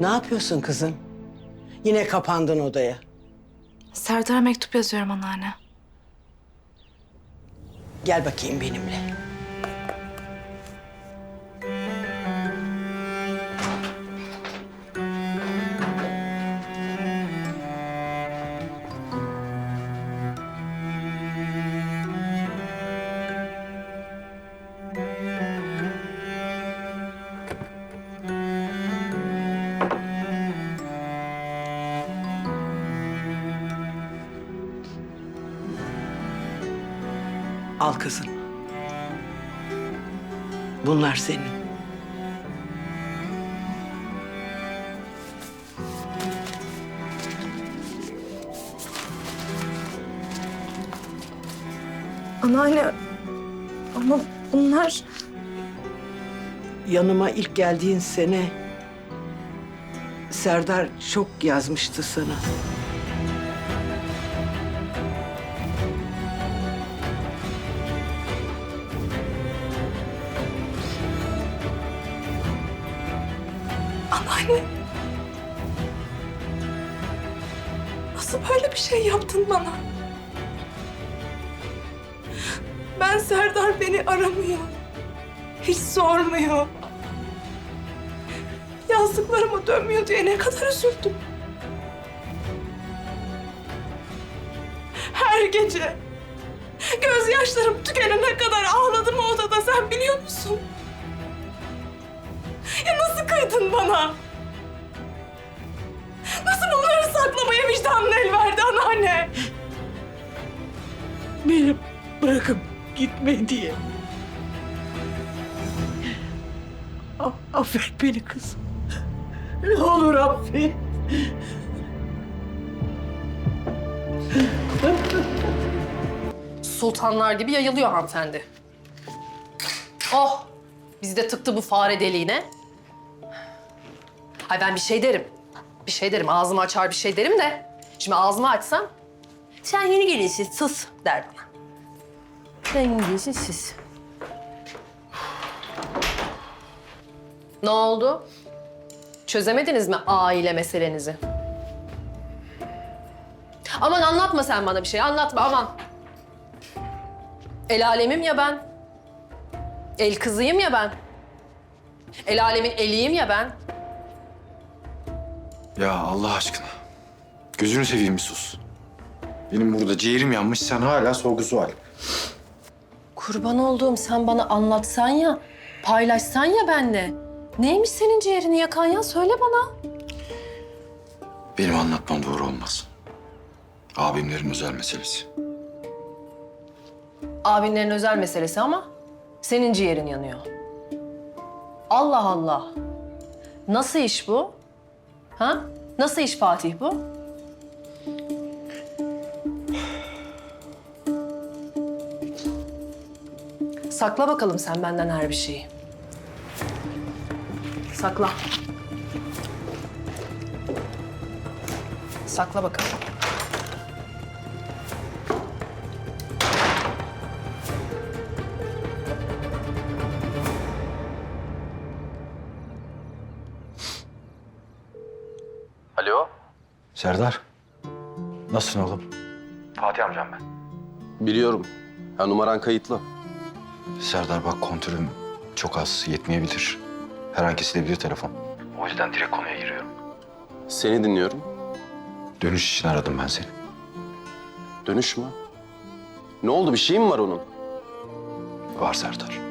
Ne yapıyorsun kızım? Yine kapandın odaya. Serdar'a mektup yazıyorum anneanne. Gel bakayım benimle. Al kızım. Bunlar senin. Anneanne ama bunlar... Yanıma ilk geldiğin sene Serdar çok yazmıştı sana. Anneanne. Nasıl böyle bir şey yaptın bana? Ben Serdar beni aramıyor. Hiç sormuyor. Yazdıklarıma dönmüyor diye ne kadar üzüldüm. Her gece gözyaşlarım tükenene kadar ağladım odada sen biliyor musun? Ya nasıl kıydın bana? Nasıl bunları saklamaya vicdanın el verdi anneanne? Beni bırakıp gitme diye. A- affet beni kızım. Ne olur affet. Sultanlar gibi yayılıyor hanımefendi. Oh! Bizi de tıktı bu fare deliğine. Ay ben bir şey derim. Bir şey derim. Ağzımı açar bir şey derim de. Şimdi ağzımı açsam... Sen yeni geliyorsun, sus der bana. Sen yeni geliyorsun, sus. Ne oldu? Çözemediniz mi aile meselenizi? Aman anlatma sen bana bir şey, anlatma aman. El alemim ya ben. El kızıyım ya ben. El alemin eliyim ya ben. Ya Allah aşkına. Gözünü seveyim bir sus. Benim burada ciğerim yanmış, sen hala sorgu sual. Kurban olduğum sen bana anlatsan ya, paylaşsan ya benle. Neymiş senin ciğerini yakan ya? Söyle bana. Benim anlatmam doğru olmaz. Abimlerin özel meselesi. Abinlerin özel meselesi ama senin ciğerin yanıyor. Allah Allah. Nasıl iş bu? Ha? Nasıl iş Fatih bu? Sakla bakalım sen benden her bir şeyi. Sakla. Sakla bakalım. Alo? Serdar, nasılsın oğlum? Fatih amcam ben. Biliyorum. Ha, numaran kayıtlı. Serdar bak kontürüm çok az, yetmeyebilir. Her an kesilebilir telefon. O yüzden direkt konuya giriyorum. Seni dinliyorum. Dönüş için aradım ben seni. Dönüş mü? Ne oldu? Bir şeyin mi var onun? Var Serdar.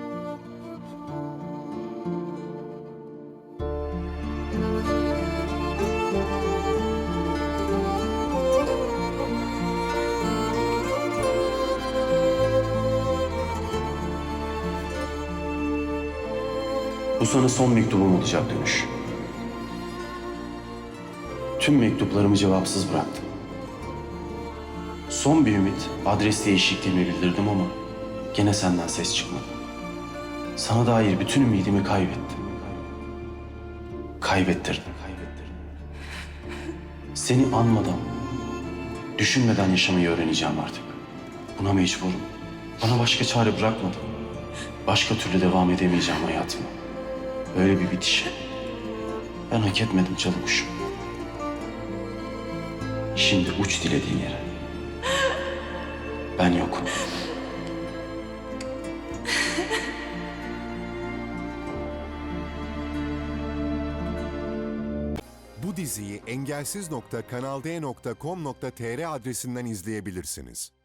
Bu sana son mektubum olacak dönüş. Tüm mektuplarımı cevapsız bıraktım. Son bir ümit adres değişikliğimi bildirdim ama gene senden ses çıkmadı. Sana dair bütün ümidimi kaybettim. Kaybettirdim. Seni anmadan, düşünmeden yaşamayı öğreneceğim artık. Buna mecburum. Bana başka çare bırakmadın. Başka türlü devam edemeyeceğim hayatıma. Öyle bir bitişe. Ben hak etmedim çalı kuşum. Şimdi uç dilediğin yere. Ben yokum. Bu diziyi engelsiz.kanalde.com.tr adresinden izleyebilirsiniz.